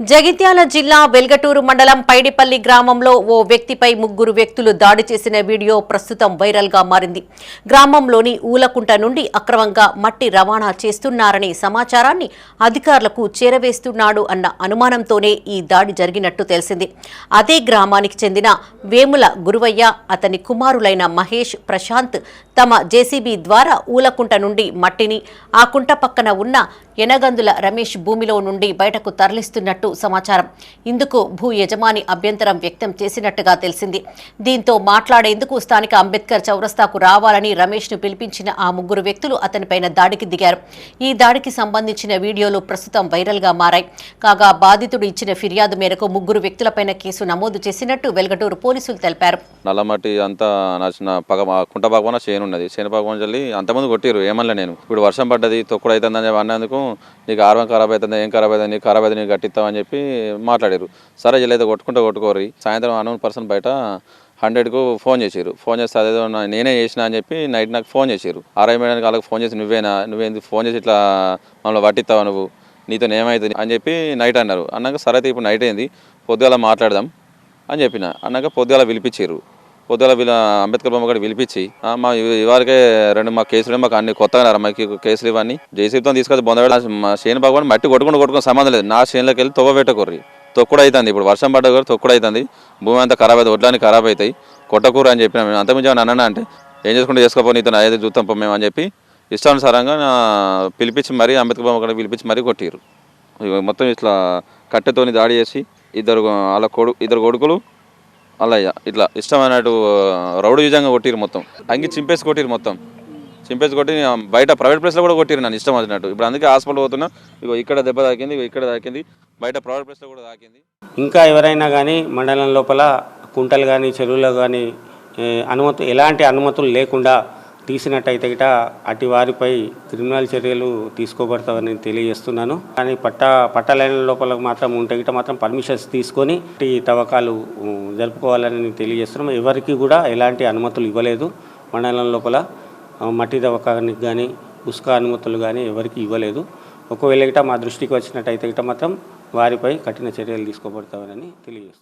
జగిత్యాల జిల్లా వెల్గటూరు మండలం పైడిపల్లి గ్రామంలో ఓ వ్యక్తిపై ముగ్గురు వ్యక్తులు దాడి చేసిన వీడియో ప్రస్తుతం వైరల్గా మారింది. గ్రామంలోని ఊలకుంట నుండి అక్రమంగా మట్టి రవాణా చేస్తున్నారనే సమాచారాన్ని అధికారులకు చేరవేస్తున్నాడు అన్న అనుమానంతోనే ఈ దాడి జరిగినట్టు తెలిసింది. అదే గ్రామానికి చెందిన వేముల గురువయ్య అతని కుమారులైన మహేష్ ప్రశాంత్ తమ జేసీబీ ద్వారా ఊలకుంట నుండి మట్టిని ఆ కుంట పక్కన ఉన్న ఎనగందుల రమేష్ భూమిలో నుండి బయటకు తరలిస్తున్నట్టు సమాచారం. ఇందుకు భూ యజమాని అభ్యంతరం వ్యక్తం చేసినట్టుగా తెలిసింది. దీంతో మాట్లాడేందుకు స్థానిక అంబేద్కర్ చౌరస్తాకు రావాలని రమేష్ను పిలిపించిన ఆ ముగ్గురు వ్యక్తులు అతనిపైన దాడికి దిగారు. ఈ దాడికి సంబంధించిన వీడియోలు ప్రస్తుతం వైరల్గా మారాయి. కాగా బాధితుడు ఇచ్చిన ఫిర్యాదు మేరకు ముగ్గురు వ్యక్తులపైన కేసు నమోదు చేసినట్టు వెలగటూరు పోలీసులు తెలిపారు. నల్లమట్టి అంతా నచ్చిన పగ కుంట భగవాన చేనున్నది. చేను చల్లి అంతమంది కొట్టిరు ఏమన్నా నేను. ఇప్పుడు వర్షం పడ్డది తొక్కుడు అవుతుందని అన్నందుకు నీకు ఆర్వం ఖరాబ్ అవుతుంది ఏం ఖరాబ్ అవుతుంది నీకు ఖరాబ్ అయితే నీకు కట్టిస్తామని చెప్పి మాట్లాడారు. సరే ఇలా కొట్టుకుంటే కొట్టుకోరు సాయంత్రం అనౌన్ పర్సన్ బయట హండ్రెడ్కు ఫోన్ చేశారు ఫోన్ చేస్తే అదేదో నేనే చేసిన అని చెప్పి నైట్ నాకు ఫోన్ చేశారు ఆర్ఐ మేడానికి వాళ్ళకి ఫోన్ చేసి నువ్వేనా? నువ్వేంది ఫోన్ చేసి ఇట్లా మమ్మల్ని పట్టిస్తావు నువ్వు? నీతో ఏమవుతుంది అని చెప్పి నైట్ అన్నారు. అన్నాక సరే అయితే ఇప్పుడు నైట్ అయింది. పొద్దుగాల మాట్లాడదాం అని చెప్పిన. అన్నాక పొద్దుగాల పిలిపించారు పొద్దుగా వీళ్ళ అంబేద్కర్ బొమ్మ కూడా పిలిపించి మా ఇవారికే రెండు మా కేసులు మాకు అన్ని కొత్తగా మాకు కేసులు ఇవన్నీ. జేసీబీతో తీసుకొచ్చి బొందవేళ మా చేను భగవాన్ మట్టి కొట్టుకుంటూ కొట్టుకుని సంబంధం లేదు. నా చేనులోకి వెళ్ళి తొవ్వ పెట్టకూర్రి. తొక్కుడు అవుతుంది ఇప్పుడు. వర్షం పడ్డ కూడా తొక్కుడు అవుతుంది భూమి అంతా ఖరాబ్ అవుతుంది వడ్లన్నీ ఖరాబ్ అవుతాయి కొట్టకూర అని చెప్పిన మేము. అంతకుమించి ఏమన్నా అంటే ఏం చేసుకుంటే చేసుకోపో నీతో అయితే చూస్తాం మేము అని చెప్పి ఇష్టానుసారంగా పిలిపించి మరీ అంబేద్కర్ బొమ్మ కూడా పిలిపించి మరీ కొట్టిరు మొత్తం ఇట్లా కట్టెతోని దాడి చేసి ఇద్దరు వాళ్ళ కొడు ఇద్దరు కొడుకులు అలా ఇట్లా ఇష్టమైనట్టు రౌడు విధంగా కొట్టిరు మొత్తం. అంగి చింపేసి కొట్టిరు మొత్తం. చింపేసి కొట్టి బయట ప్రైవేట్ ప్లేస్లో కూడా కొట్టిరు నన్ను ఇష్టం వచ్చినట్టు. ఇప్పుడు అందుకే హాస్పిటల్ పోతున్నా ఇగో ఇక్కడ దెబ్బ తాకింది ఇగో ఇక్కడ తాకింది బయట ప్రైవేట్ ప్లేస్లో కూడా తాకింది. ఇంకా ఎవరైనా కానీ మండలం లోపల కుంటలు కానీ చెరువులు కానీ అనుమతి ఎలాంటి అనుమతులు లేకుండా తీసినట్టయితే గిట అటు వారిపై క్రిమినల్ చర్యలు తీసుకోబడతామని తెలియజేస్తున్నాను. కానీ పట్ట పట్టలైన లోపల మాత్రం ఉంటే గిట మాత్రం పర్మిషన్స్ తీసుకొని ఈ తవ్వకాలు జరుపుకోవాలని తెలియజేస్తున్నాం. ఎవరికి కూడా ఎలాంటి అనుమతులు ఇవ్వలేదు. మండలం లోపల మట్టి తవ్వకానికి కానీ ఉసుక అనుమతులు కానీ ఎవరికి ఇవ్వలేదు. ఒకవేళ గిట మా దృష్టికి వచ్చినట్టయితే గిట మాత్రం వారిపై కఠిన చర్యలు తీసుకోబడతామని తెలియజేస్తున్నాం.